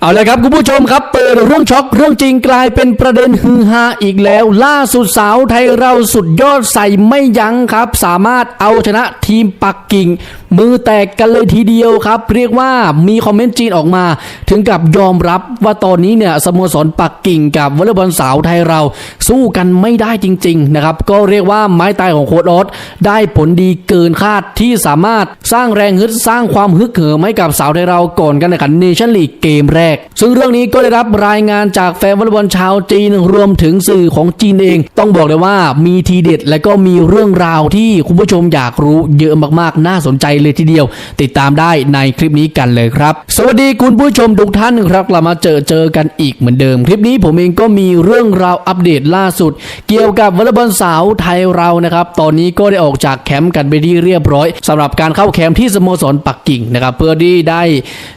เอาเลยครับคุณผู้ชมครับเปิดเรื่องช็อกเรื่องจริงกลายเป็นประเด็นฮือฮาอีกแล้ว ล่าสุดสาวไทยเราสุดยอดใส่ไม่ยั้งครับ สามารถเอาชนะทีมปักกิ่งมือแตกกันเลยทีเดียวครับ เรียกว่ามีคอมเมนต์จีนออกมา ถึงกับยอมรับว่าตอนนี้เนี่ยสโมสรปักกิ่งกับวอลเลย์บอลสาวไทยเราสู้กันไม่ได้จริง ๆ นะครับ ก็เรียกว่าไม้ตายของโค้ดออสได้ผลดีเกินคาดที่สามารถสร้างแรงฮึดสร้างความฮึกเหิมให้กับสาวไทยเราก่อนการแข่งขันเนชั่นลีกเกมแรก ซึ่งเรื่องนี้ก็ได้รับรายงานจากแฟนวอลเลย์บอลชาวจีนรวมถึงสื่อของจีนเอง ต้องบอกเลยว่ามีทีเด็ดและก็มีเรื่องราวที่คุณผู้ชมอยากรู้เยอะมากๆน่าสนใจเลยทีเดียว ติดตามได้ในคลิปนี้กันเลยครับ สวัสดีคุณผู้ชมทุกท่านครับเรามาเจอเจอกันอีกเหมือนเดิม คลิปนี้ผมเองก็มีเรื่องราวอัปเดตล่าสุด เกี่ยวกับวอลเลย์บอลสาวไทยเรานะครับตอนนี้ก็ได้ออกจากแคมป์กันไปที่เรียบร้อยสำหรับการเข้าแคมป์ที่สโมสรปักกิ่งนะครับเพื่อที่ได้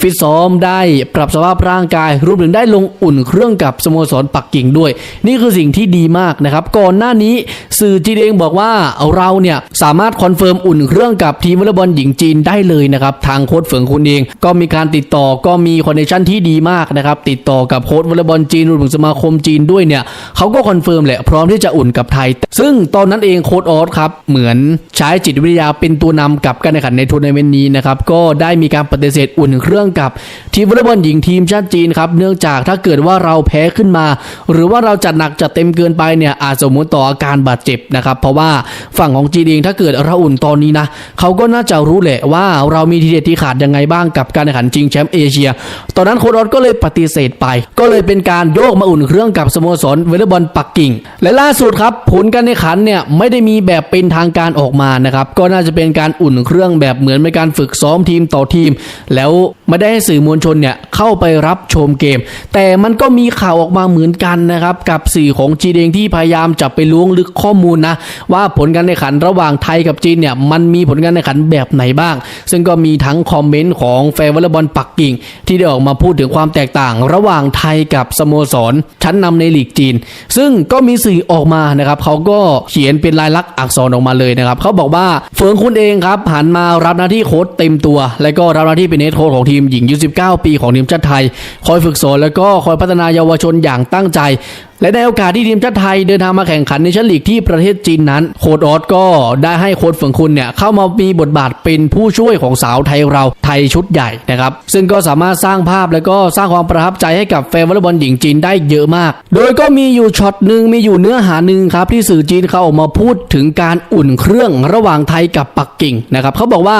ฟิตซ้อมได้ปรับสภาพร่างกายรวมถึงได้ลงอุ่นเครื่องกับสโมสรปักกิ่งด้วย นี่คือสิ่งที่ดีมากนะครับก่อนหน้านี้สื่อจีนเองบอกว่าเราเนี่ยสามารถคอนเฟิร์มอุ่นเครื่องกับทีมวอลเลย์บอลหญิงจีนได้เลยนะครับทางโค้ชเฟิงคุณเอง ก็มีการติดต่อก็มีคอนเนคชั่นที่ดีมากนะครับติดต่อกับโค้ชวอลเลย์บอลจีนรวมถึงสมาคมจีนด้วยเนี่ยเขาก็คอนเฟิร์มแหละพร้อมที่จะอุ่นกับไทย ซึ่งตอนนั้นเองโค้ชออสครับเหมือนใช้จิตวิทยาเป็นตัวนำกับการแข่งขันในทัวร์นาเมนต์นี้นะครับก็ได้มีการปฏิเสธอุ่นเครื่องกับทีมวอลเลย์บอลหญิงทีมชาติจีนครับเนื่องจากถ้าเกิดว่าเราแพ้ขึ้นมา หรือว่าเราจัดหนักจัดเต็มเกินไปเนี่ยอาจสมมติต่ออาการบาดเจ็บนะครับเพราะว่าฝั่งของจีนเองถ้าเกิดเราอุ่นตอนนี้นะเขาก็น่าจะรูแหละว่าเรามีทีเด็ดที่ขาดยังไงบ้างกับการแข่งขันชิงแชมป์เอเชีย ตอนนั้นโค้ชออสก็เลยปฏิเสธไป ก็เลยเป็นการโยกมาอุ่นเครื่องกับสโมสรวลเลย์บอลปักกิ่ง และล่าสุดครับผลการแข่งขันเนี่ยไม่ได้มีแบบเป็นทางการออกมานะครับก็น่าจะเป็นการอุ่นเครื่องแบบเหมือนเป็นการฝึกซ้อมทีมต่อทีม แล้วไม่ได้ให้สื่อมวลชนเนี่ยเข้าไปรับชมเกม แต่มันก็มีข่าวออกมาเหมือนกันนะครับกับสื่อของจีนเองที่พยายามจะไปล้วงลึกข้อมูลนะว่าผลการแข่งขันระหว่างไทยกับจีนเนี่ยมันมีผลการแข่งขันแบบไหนบ้าง ซึ่งก็มีทั้งคอมเมนต์ของแฟนวอลเลย์บอลปักกิ่ง ที่ได้ออกมาพูดถึงความแตกต่าง ระหว่างไทยกับสโมสร ชั้นนำในลีกจีน ซึ่งก็มีสื่อออกมานะครับเขาก็เขียนเป็นลายลักษณ์อักษรออกมาเลยนะครับเขาบอกว่าเฟิงคุณเองครับหันมารับหน้าที่โค้ชเต็มตัว และก็รับหน้าที่เป็นเฮดโค้ชของทีมหญิงยู19ปีของทีมชาติไทย คอยฝึกสอนแล้วก็คอยพัฒนาเยาวชนอย่างตั้งใจ และในโอกาสที่ทีมชาติไทยเดินทางมาแข่งขันในชั้นลีกที่ประเทศจีนนั้น โค้ดออสก็ได้ให้โค้ดเฟิงคุณเนี่ยเข้ามามีบทบาทเป็นผู้ช่วยของสาวไทยเราไทยชุดใหญ่นะครับซึ่งก็สามารถสร้างภาพและก็สร้างความประทับใจให้กับแฟนวอลเลย์บอลหญิงจีนได้เยอะมาก โดยก็มีอยู่ช็อตหนึ่งมีอยู่เนื้อหาหนึ่งครับที่สื่อจีนเขาออกมาพูดถึงการอุ่นเครื่องระหว่างไทยกับปักกิ่งนะครับเขาบอกว่า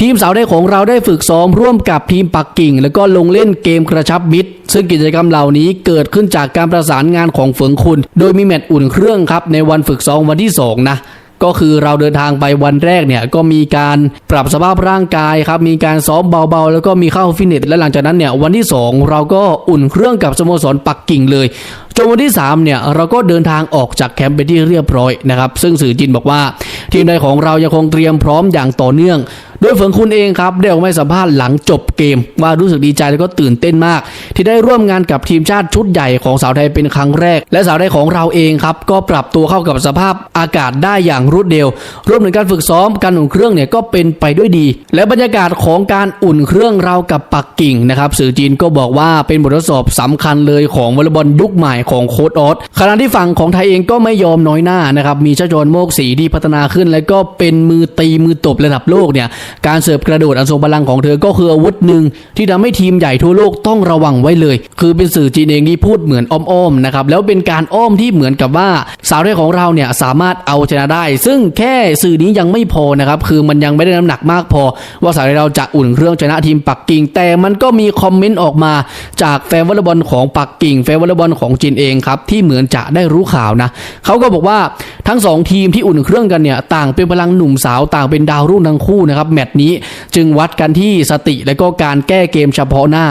ทีมสาวไทยของเราได้ฝึกซ้อมร่วมกับทีมปักกิ่ง แล้วก็ลงเล่นเกมกระชับมิตร ซึ่งกิจกรรมเหล่านี้เกิดขึ้นจากการประสานงานของเฟิงคุณ โดยมีแมตช์อุ่นเครื่องครับในวันฝึกซ้อมวันที่ 2 นะก็คือเราเดินทางไปวันแรกเนี่ยก็มีการปรับสภาพร่างกายครับมีการซ้อมเบาๆ แล้วก็มีเข้าฟิตเนสและหลังจากนั้นเนี่ยวันที่ 2 เราก็อุ่นเครื่องกับสโมสรปักกิ่งเลยจนวันที่3เนี่ยเราก็เดินทางออกจากแคมป์ไปที่เรียบร้อยนะครับซึ่งสื่อจีนบอกว่า ทีมใดของเรายังคงเตรียมพร้อมอย่างต่อเนื่อง โดยเฟิงคุณเองครับได้ออกมาสัมภาษณ์หลังจบเกม ว่ารู้สึกดีใจแล้วก็ตื่นเต้นมาก ที่ได้ร่วมงานกับทีมชาติชุดใหญ่ของสาวไทยเป็นครั้งแรก และสาวไทยของเราเองครับก็ปรับตัวเข้ากับสภาพอากาศได้อย่างรวดเร็วรวมถึงการฝึกซ้อมการอุ่นเครื่องเนี่ยก็เป็นไปด้วยดี และบรรยากาศของการอุ่นเครื่องเรากับปักกิ่งนะครับสื่อจีนก็บอกว่าเป็นบททดสอบสำคัญเลยของวอลเลย์บอลยุคใหม่ของโค้ดออสขณะที่ฝั่งของไทยเองก็ไม่ยอมน้อยหน้านะครับมีเจ้าจอนโมกสีที่พัฒนาขึ้น และก็เป็นมือตีมือตบระดับโลกเนี่ยการเสิร์ฟกระโดดอันทรงพลังของเธอก็คืออาวุธหนึ่งที่ทำให้ทีมใหญ่ทั่วโลกต้องระวังไว้เลย คือเป็นสื่อจีนเองที่พูดเหมือนอ้อมๆนะครับแล้วเป็นการอ้อมที่เหมือนกับว่าสาวไทยของเราเนี่ยสามารถเอาชนะได้ ซึ่งแค่สื่อนี้ยังไม่พอนะครับคือมันยังไม่ได้น้ำหนักมากพอ ว่าสาวไทยเราจะอุ่นเครื่องชนะทีมปักกิ่ง แต่มันก็มีคอมเมนต์ออกมา จากแฟนวอลเลย์บอลของปักกิ่งแฟนวอลเลย์บอลของจีนเองครับที่เหมือนจะได้รู้ข่าวนะเขาก็บอกว่าทั้งสองทีมที่อุ่นเครื่องกันเนี่ยต่างเป็นพลังหนุ่มสาวต่างเป็นดาวรุ่งทั้งคู่นะครับแมตช์นี้จึงวัดกันที่สติและก็การแก้เกมเฉพาะหน้า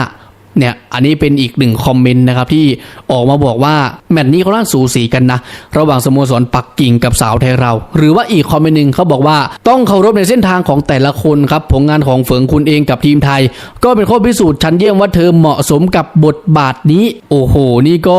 เนี่ยอันนี้เป็นอีกหนึ่งคอมเมนต์นะครับที่ออกมาบอกว่าแมตช์นี้เขาน่าสูสีกันนะ ระหว่างสโมสรปักกิ่งกับสาวไทยเรา หรือว่าอีกคอมเมนต์หนึ่งเขาบอกว่าต้องเคารพในเส้นทางของแต่ละคนครับ ผลงานของเฟิงคุณเองกับทีมไทย ก็เป็นข้อพิสูจน์ชั้นเยี่ยมว่าเธอเหมาะสมกับบทบาทนี้ โอ้โห นี่ก็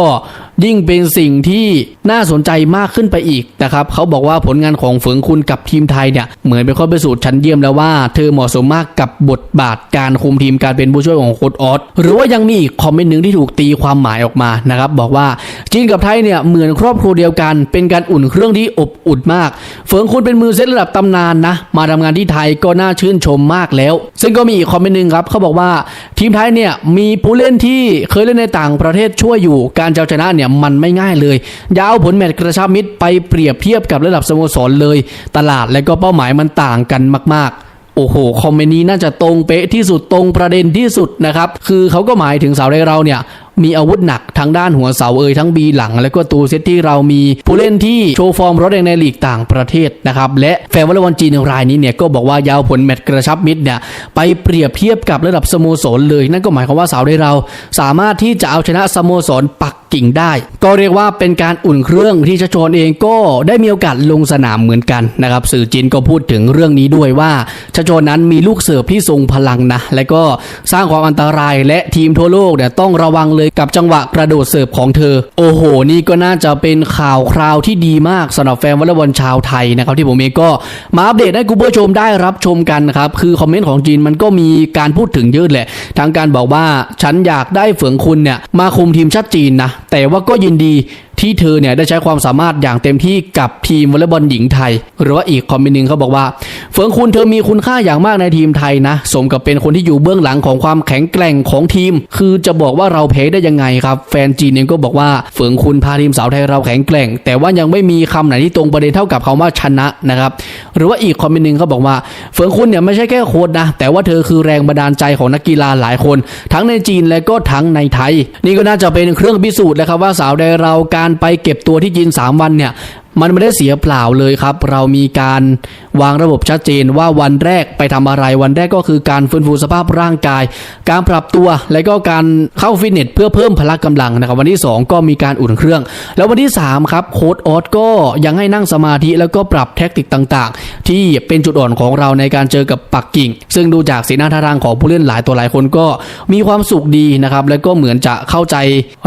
ยิ่งเป็นสิ่งที่น่าสนใจมากขึ้นไปอีกนะครับเขาบอกว่าผลงานของเฝิงคุณกับทีมไทยเนี่ยเหมือนเป็นข้อพิสูจน์ชั้นเยี่ยมแล้วว่าเธอเหมาะสมมากกับบทบาทการคุมทีมการเป็นผู้ช่วยของโค้ชออสหรือว่ายังมีอีกคอมเมนต์หนึ่งที่ถูกตีความหมายออกมานะครับบอกว่าจีนกับไทยเนี่ยเหมือนครอบครัวเดียวกัน เป็นการอุ่นเครื่องที่อบอุ่นมากเฟิงคุณเป็นมือเซตระดับตำนานนะมาทำงานที่ไทยก็น่าชื่นชมมากแล้ว ซึ่งก็มีอีกคอมเมนต์หนึ่งครับเขาบอกว่าทีมไทยเนี่ยมีผู้เล่นที่เคยเล่นในต่างประเทศช่วยอยู่การเจะเอาชนะเนี่ยมันไม่ง่ายเลยยาวผลแมตช์กระชับมิตรไปเปรียบเทียบกับระดับสโมสรเลย ตลาดและก็เป้าหมายมันต่างกันมาก ๆโอ้โห คอมเมนต์นี้น่าจะตรงเป๊ะที่สุดตรงประเด็นที่สุดนะครับ คือเขาก็หมายถึงสาวไรเราเนี่ย มีอาวุธหนักทั้งด้านหัวเสาเอยทั้งบีหลัง แล้วก็ตัวเซตที่เรามีผู้เล่นที่โชว์ฟอร์มรถแดงในลีกต่างประเทศนะครับและแฟนวอลเลย์บอลจีนรายนี้เนี่ยก็บอกว่ายาวผลแมตช์กระชับมิตรเนี่ยไปเปรียบเทียบกับระดับสโมสรเลย นั่นก็หมายความว่าสาวไทยเรา สามารถที่จะเอาชนะสโมสรปักกิ่งได้ ก็เรียกว่าเป็นการอุ่นเครื่องที่ชโชนเองก็ได้มีโอกาสลงสนามเหมือนกันนะครับสื่อจีนก็พูดถึงเรื่องนี้ด้วยว่าชโชนนั้นมีลูกเสิร์ฟที่ทรงพลังนะและก็สร้างความอันตรายและทีมทั่วโลกเนี่ยต้องระวังเลยกับจังหวะกระโดดเสิร์ฟของเธอ โอ้โห นี่ก็น่าจะเป็นข่าวคราวที่ดีมากสำหรับแฟนวอลเลย์บอลชาวไทยนะครับที่ผมเองก็มาอัปเดตให้คุณผู้ชมได้รับชมกันครับคือคอมเมนต์ของจีนมันก็มีการพูดถึงเยอะแหละทางการบอกว่าฉันอยากได้เฝืองคุณเนี่ยมาคุมทีมชาติจีนนะแต่ว่าก็ยินดี ที่เธอเนี่ยได้ใช้ความสามารถอย่างเต็มที่กับทีมวอลเลย์บอลหญิงไทย หรือว่าอีกคอมเมนต์หนึ่งเขาบอกว่า เฟืองคุณเธอมีคุณค่าอย่างมากในทีมไทยนะ สมกับเป็นคนที่อยู่เบื้องหลังของความแข็งแกร่งของทีม คือจะบอกว่าเราแพ้ได้ยังไงครับแฟนจีนเองก็บอกว่าเฟืองคุณพาทีมสาวไทยเราแข็งแกร่ง แต่ว่ายังไม่มีคำไหนที่ตรงประเด็นเท่ากับคำว่าชนะนะครับหรือว่าอีกคอมเมนต์หนึ่งเขาบอกว่า เฟืองคุณเนี่ยไม่ใช่แค่โค้ชนะแต่ว่าเธอคือแรงบันดาลใจของนักกีฬาหลายคน ทั้งในจีนและก็ทั้งในไทย นี่ก็น่าจะเป็นเครื่องพิสูจน์แล้วครับว่าสาวไทยเราการการไปเก็บตัวที่จีน 3 วันเนี่ย มันไม่ได้เสียเปล่าเลยครับ เรามีการวางระบบชัดเจนว่าวันแรกไปทำอะไรวันแรกก็คือการฟื้นฟูสภาพร่างกาย การปรับตัวและก็การเข้าฟิตเนสเพื่อเพิ่มพละกำลังนะครับวันที่ 2 ก็มีการอุ่นเครื่อง แล้ววันที่3ครับโค้ดออสก็ยังให้นั่งสมาธิแล้วก็ปรับแทคติกต่าง ๆ ที่เป็นจุดอ่อนของเราในการเจอกับปักกิ่ง ซึ่งดูจากสีหน้าท่าทางของผู้เล่นหลายตัวหลายคนก็มีความสุขดีนะครับแล้วก็เหมือนจะเข้าใจ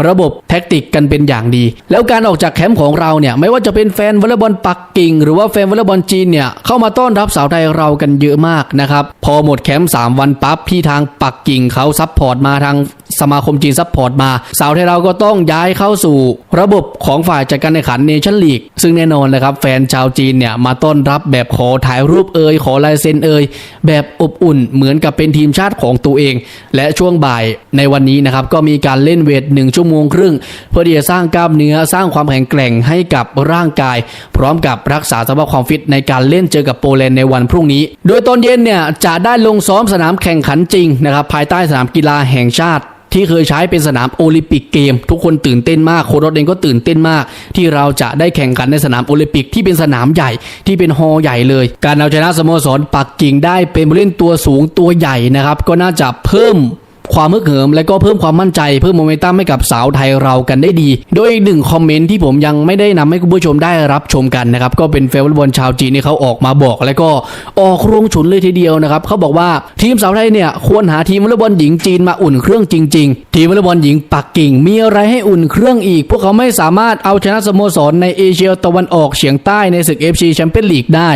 ระบบแทคติกกันเป็นอย่างดี แล้วการออกจากแคมป์ของเราเนี่ยไม่ว่าจะเป็นฟนวอลเลย์บอลปักกิ่ง หรือว่าแฟนวอลเลย์บอลจีนเนี่ยเข้ามาต้อนรับสาวไทยเรากันเยอะมากนะครับ พอหมดแคมป์3วันปั๊บที่ทางปักกิ่งเขาซัพพอร์ตมาทางสมาคมจีนซัพพอร์ตมา สาวไทยเราก็ต้องย้ายเข้าสู่ ระบบของฝ่ายจัดการแข่งขันเนชั่นลีกซึ่งแน่นอนเลยครับ แฟนชาวจีนเนี่ยมาต้อนรับแบบขอถ่ายรูปเอ่ยขอลายเซ็นเอ่ยแบบอบอุ่นเหมือนกับเป็นทีมชาติของตัวเอง และช่วงบ่ายในวันนี้นะครับก็มีการเล่นเวทหนึ่งชั่วโมงครึ่ง เพื่อที่จะสร้างกล้ามเนื้อสร้างความแข็งแกร่งให้กับร่างกายพร้อมกับรักษาสภาพความฟิตในการเล่นเจอกับโปแลนด์ในวันพรุ่งนี้ โดยตอนเย็นเนี่ยจะได้ลงซ้อมสนามแข่งขันจริงนะครับภายใต้สนามกีฬาแห่งชาติที่เคยใช้เป็นสนามโอลิมปิกเกม ทุกคนตื่นเต้นมากโค้ชรถเองก็ตื่นเต้นมาก ที่เราจะได้แข่งขันในสนามโอลิมปิกที่เป็นสนามใหญ่ที่เป็นฮอลล์ใหญ่เลย การเอาชนะสโมสรปักกิ่งได้เป็นผู้เล่นตัวสูงตัวใหญ่นะครับก็น่าจะเพิ่ม ความมึกเหิมและก็เพิ่มความมั่นใจเพิ่มโมเมนตัมให้กับสาวไทยเรากันได้ดี โดยอีกหนึ่งคอมเมนต์ที่ผมยังไม่ได้นำให้คุณผู้ชมได้รับชมกันนะครับก็เป็นเฟลบอลชาวจีนที่เขาออกมาบอก แล้วก็ออกโรงฉุนเลยทีเดียวนะครับเขาบอกว่าทีมสาวไทยเนี่ยควรหาทีมวอลเลย์บอลหญิงจีนมาอุ่นเครื่องจริง ๆ ทีมวอลเลย์บอลหญิงปักกิ่ง มีอะไรให้อุ่นเครื่องอีก พวกเขาไม่สามารถเอาชนะสโมสรในเอเชียตะวันออกเฉียงใต้ในศึกเอฟซีแชมเปี้ยนลีกได้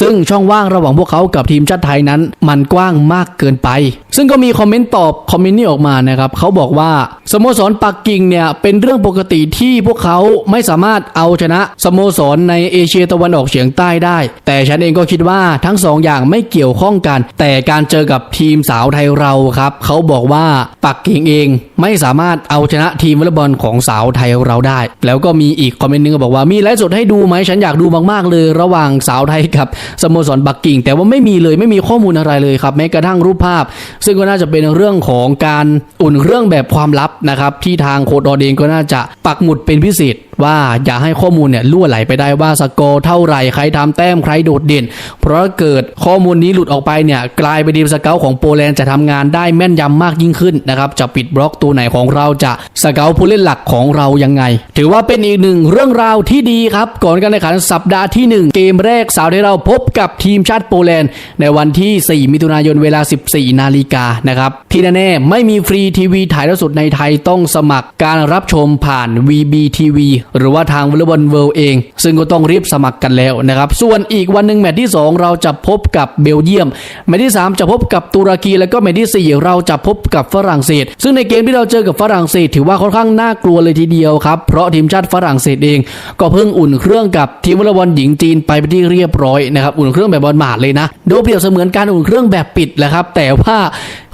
ซึ่งช่องว่างระหว่างพวกเขากับทีมชาติไทยนั้น มันกว้างมากเกินไป ซึ่งก็มีคอมเมนต์ตอบคอมมเมนต์นี้ออกมานะครับเขาบอกว่าสโมสรปักกิ่งเนี่ยเป็นเรื่องปกติที่พวกเขาไม่สามารถเอาชนะสโมสรในเอเชียตะวันออกเฉียงใต้ได้ แต่ฉันเองก็คิดว่าทั้งสองอย่างไม่เกี่ยวข้องกัน แต่การเจอกับทีมสาวไทยเราครับเขาบอกว่าปักกิ่งเองไม่สามารถเอาชนะทีมวอลเลย์บอลของสาวไทยเราได้ แล้วก็มีอีกคอมเมนต์หนึงก็บอกว่ามีไลฟ์สดให้ดูไหมฉันอยากดูมากๆเลย ระหว่างสาวไทยกับสโมสรปักกิ่ง แต่ว่าไม่มีเลยไม่มีข้อมูลอะไรเลยครับแม้กระทั่งรูปภาพ ซึ่งก็น่าจะเป็นเรื่องของการอุ่นเครื่องแบบความลับนะครับ ที่ทางโคดออเดงก็น่าจะปักหมุดเป็นพิเศษ ว่าอย่าให้ข้อมูลเนี่ยล่วไหลไปได้ว่าสกอร์เท่าไหร่ใครทำแต้มใครโดดเด่น เพราะเกิดข้อมูลนี้หลุดออกไปเนี่ยกลายเป็นทีมสเกลของโปแลนด์จะทำงานได้แม่นยำมากยิ่งขึ้นนะครับจะปิดบล็อกตัวไหนของเราจะสเกลผู้เล่นหลักของเรายังไง ถือว่าเป็นอีกหนึ่งเรื่องราวที่ดีครับก่อนการแข่งขันสัปดาห์ที่ 1 เกมแรกสาวที่เราพบกับทีมชาติโปแลนด์ ในวันที่ 4 มิถุนายนเวลา 14 นาฬิกานะครับที่แน่ๆไม่มีฟรีทีวีถ่ายทอดสดในไทยต้องสมัครการรับชมผ่าน VBTV หรือว่าทางวอลเลย์บอลเวิลด์เอง ซึ่งก็ต้องรีบสมัครกันแล้วนะครับ ส่วนอีกวันหนึ่งแมตช์ที่ 2 เราจะพบกับเบลเยียม แมตช์ที่ 3 จะพบกับตุรกี แล้วก็แมตช์ที่ 4 เราจะพบกับฝรั่งเศส ซึ่งในเกมที่เราเจอกับฝรั่งเศส ถือว่าค่อนข้างน่ากลัวเลยทีเดียวครับ เพราะทีมชาติฝรั่งเศสเอง ก็เพิ่งอุ่นเครื่องกับทีมวอลเลย์บอลหญิงจีนไปเป็นที่เรียบร้อยนะครับ อุ่นเครื่องแบบบอลหมาดเลยนะ โดูเปรียบเสมือนการอุ่นเครื่องแบบปิดแหละครับ แต่ว่า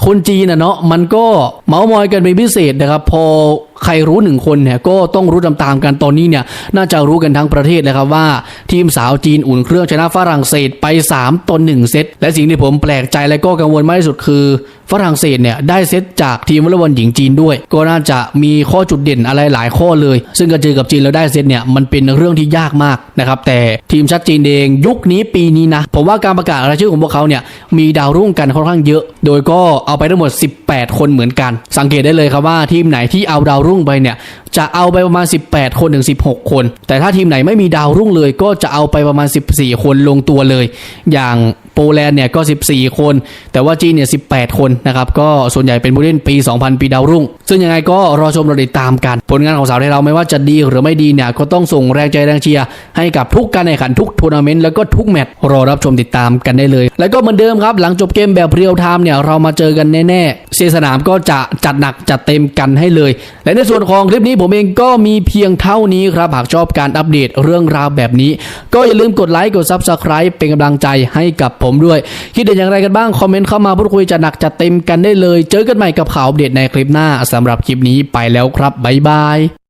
คนจีนนะเนาะมันก็เมามอยกันเป็นพิเศษนะครับพอใครรู้หนึ่งคนเนี่ยก็ต้องรู้ตามๆกันตอนนี้เนี่ยน่าจะรู้กันทั้งประเทศเลยครับว่า ทีมสาวจีนอุ่นเครื่องชนะฝรั่งเศสไป 3ต่อ1เซตและสิ่งที่ผมแปลกใจและก็กังวลมากที่สุดคือ ฝรั่งเศสเนี่ยได้เซตจากทีมวอลเลย์บอลหญิงจีนด้วย ก็น่าจะมีข้อจุดเด่นอะไรหลายข้อเลย ซึ่งการเจอกับจีนแล้วได้เซตเนี่ยมันเป็นเรื่องที่ยากมากนะครับแต่ทีมชาติจีนเองยุคนี้ปีนี้นะผมว่าการประกาศรายชื่อของพวกเขาเนี่ยมีดาวรุ่งกันค่อนข้างเยอะ โดยก็เอาไปทั้งหมด 18 คนเหมือนกัน สังเกตได้เลยครับว่าทีมไหนที่เอาดาวรุ่งไปเนี่ยจะเอาไปประมาณ 18 คนถึง 16 คน แต่ถ้าทีมไหนไม่มีดาวรุ่งเลยก็จะเอาไปประมาณ 14 คนลงตัวเลย อย่าง โปแลนด์เนี่ยก็ 14 คน แต่ว่าจีนเนี่ย 18 คนนะครับ ก็ส่วนใหญ่เป็นผู้เล่นปี 2000 ปีดาวรุ่ง ซึ่งยังไงก็รอชมรอติดตามกัน ผลงานของสาวไทยเราไม่ว่าจะดีหรือไม่ดีเนี่ย ก็ต้องส่งแรงใจแรงเชียร์ให้กับทุกการแข่งขันทุกทัวร์นาเมนต์แล้วก็ทุกแมตช์รอรับชมติดตามกันได้เลย แล้วก็เหมือนเดิมครับ หลังจบเกมแบบเรียลไทม์เนี่ยเรามาเจอกันแน่ๆเสียสนามก็จะจัดหนักจัดเต็มกันให้เลย และในส่วนของคลิปนี้ผมเองก็มีเพียงเท่านี้ครับหากชอบการอัปเดตเรื่องราวแบบนี้ ก็อย่าลืมกดไลค์กด Subscribe เป็นกำลังใจให้กับผมด้วย คิดเห็นอย่างไรกันบ้าง คอมเมนต์เข้ามาพูดคุยจะหนักจะเต็มกันได้เลย เจอกันใหม่กับข่าวอัปเดตในคลิปหน้าสำหรับคลิปนี้ไปแล้วครับบ๊ายบาย